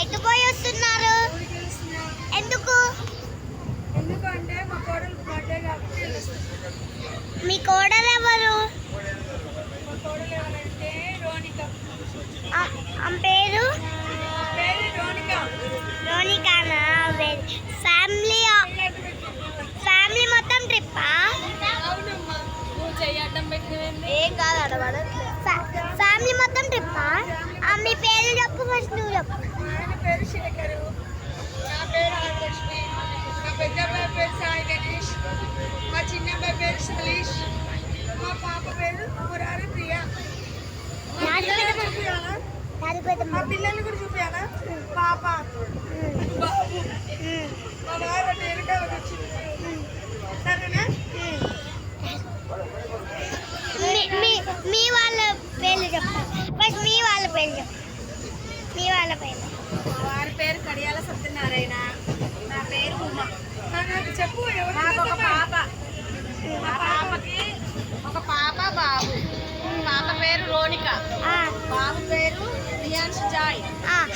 ఎటు పోయి వస్తున్నారు. ఎందుకు? ఎందుకంటే మా కోడలు బర్త్డే కాబట్టి వెళ్తున్నాం. మీ కోడలు ఎవరు మా కోడలు ఎవరంటే రోనిక. పేరు? అడ్డం పెట్టినవేంది? ఏం కాదు ఫ్యామిలీ మొత్తం ట్రిప్పా? ఆ, మీ పేరు చెప్పు ఫస్ట్ నువ్వు చెప్పు. ఆయన పేరు నా పేరు పెద్ద అబ్బాయి పేరు సాయి గణేష్. మా చిన్న అబ్బాయి పేరు సలీష్ మా పాప పేరు మురారి ప్రియ. మా కూడా పాప. బాబు మా వారు వెనకాల వచ్చింది సరేనా మీ మీ మీ వాళ్ళ పేర్లు చెప్పు ఫస్ట్ మీ వాళ్ళ పేరు చెప్పు మీ వాళ్ళ పేరు? వారి పేరు కడియాల సత్యనారాయణ. నా పేరు ఉమా. నాకు చెప్పు నాకు ఒక పాప. మా పాపకి ఒక పాప బాబు. పాప పేరు రోనిక. బాబు పేరు రియాన్స్ జాయ్. ఆ,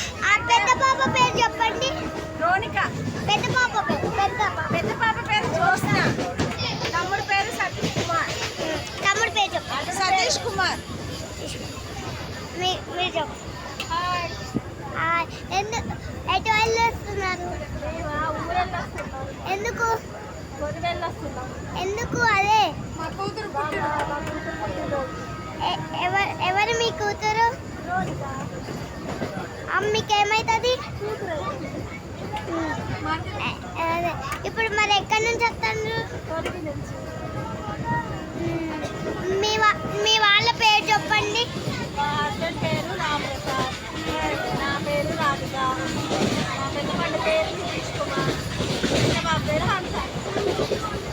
పెద్ద పాప పేరు చెప్పండి. రోనిక. పెద్ద పాప పేరు పెద్ద పాప. పెద్ద పాప పేరు జ్యోత్స్న. తమ్ముడు పేరు సతీష్ కుమార్. తమ్ముడు పేరు చెప్పండి. సతీష్ కుమార్. మీరు చెప్పు హాయ్ ఆ, ఎందుకు ఎటు వెళ్ళి వస్తున్నారు ఎందుకు? ఎందుకు అదే? ఎవరు మీ కూతురు? అమ్మ ఇప్పుడు మరి ఎక్కడి నుంచి వస్తారు? ve Kılıçkova cevapları hanımefendi.